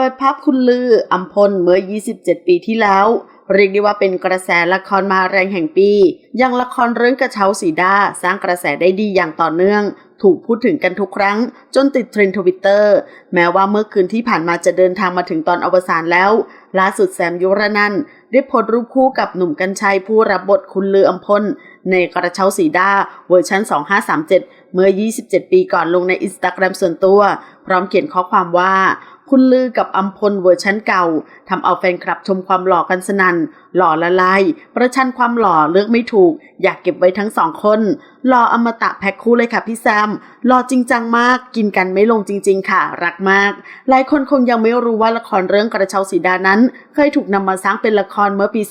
เปิดภาพคุณลืออัมพลเมื่อ 27 ปีที่แล้ว เรียกได้ว่าเป็นกระแสละครมาแรงแห่งปี อย่างละครเรื่องกระเช้าสีดาสร้างกระแสได้ดีอย่างต่อเนื่อง ถูกพูดถึงกันทุกครั้ง จนติดเทรนด์ทวิตเตอร์ แม้ว่าเมื่อคืนที่ผ่านมาจะเดินทางมาถึงตอนอวสานแล้ว ล่าสุดแซมยุรนันได้โพสรูปคู่กับหนุ่มกัญชัยผู้รับบทคุณลืออัมพลในกระเช้าสีดาเวอร์ชัน2537 เมื่อ 27 ปีก่อนลงในอินสตาแกรมส่วนตัว พร้อมเขียนข้อความว่า คุณลือกับอัมพลเวอร์ชันเก่าทำเอาแฟนคลับชมความหล่อกันสนัน่น หล่อละลาย ประชันความหล่อเลือกไม่ถูก อยากเก็บไว้ทั้งสองคน หล่ออมตะแพ็คคู่เลยค่ะพี่แซม หล่อจริงจังมาก กินกันไม่ลงจริง ๆ ค่ะ รักมาก หลายคนคงยังไม่รู้ว่าละครเรื่องกระเช้าสีดานั้น เคยถูกนำมาสร้างเป็นละครเมื่อปี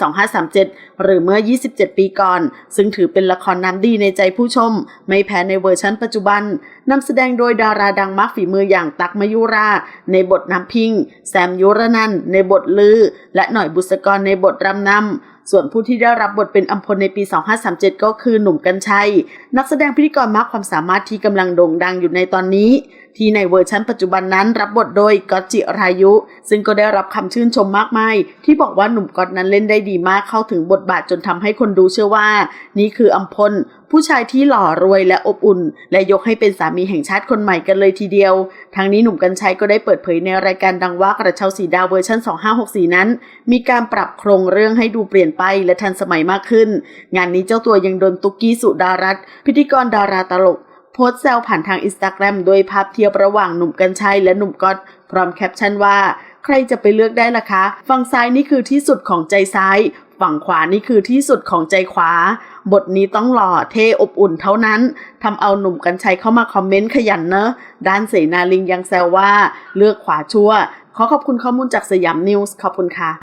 2537 หรือเมื่อ 27 ปีก่อน ซึ่งถือเป็นละครน้ำดีในใจผู้ชม ไม่แพ้ในเวอร์ชันปัจจุบันนำแสดงโดยดาราดังมากฝีมืออย่างตักมยุรา ในบทน้ำพิง แซมยุรนันในบทลือ และหน่อยบุษกรในบทรำนำ ส่วนผู้ที่ได้รับบทเป็นอัมพลในปี 2537 ก็คือหนุ่มกัญชัย นักแสดงพิธีกรมากความสามารถที่กำลังโด่งดังอยู่ในตอนนี้ ที่ในเวอร์ชันปัจจุบันนั้นรับบทโดยก๊อตจิรายุ ซึ่งก็ได้รับคำชื่นชมมากมาย ที่บอกว่าหนุ่มก๊อตนั้นเล่นได้ดีมากเข้าถึงบทบาทจนทำให้คนดูเชื่อว่า นี่คืออัมพล ผู้ชายที่หล่อรวยและอบอุ่น และยกให้เป็นสามีแห่งชาติคนใหม่กันเลยทีเดียว ทั้งนี้หนุ่มกัญชัยก็ได้เปิดเผยในรายการดังว่ากระเช้าสีดาวเวอร์ชัน2564 นั้น มีการปรับโครงเรื่องให้ดูเปลี่ยนไปและทันสมัยมากขึ้น งานนี้เจ้าตัวยังโดนตุกกี้สุดารัตพิธีกรดาราตลก โพสต์แซวผ่านทางอินสตาแกรมโดยภาพเทียบระหว่างหนุ่มกัญชัยและหนุ่มก๊อตพร้อมแคปชั่นว่า ใครจะไปเลือกได้ล่ะคะ ฝั่งซ้ายนี่คือที่สุดของใจซ้าย ฝั่งขวานี่คือที่สุดของใจขวา บทนี้ต้องหล่อเท่อบอุ่นเท่านั้นทำเอาหนุ่มกัญชัยเข้ามาคอมเมนต์ขยันเนอะด้านเสนาลิงยังแซวว่า เลือกขวาชั่ว ขอขอบคุณข้อมูลจากสยามนิวส์ขอบคุณค่ะ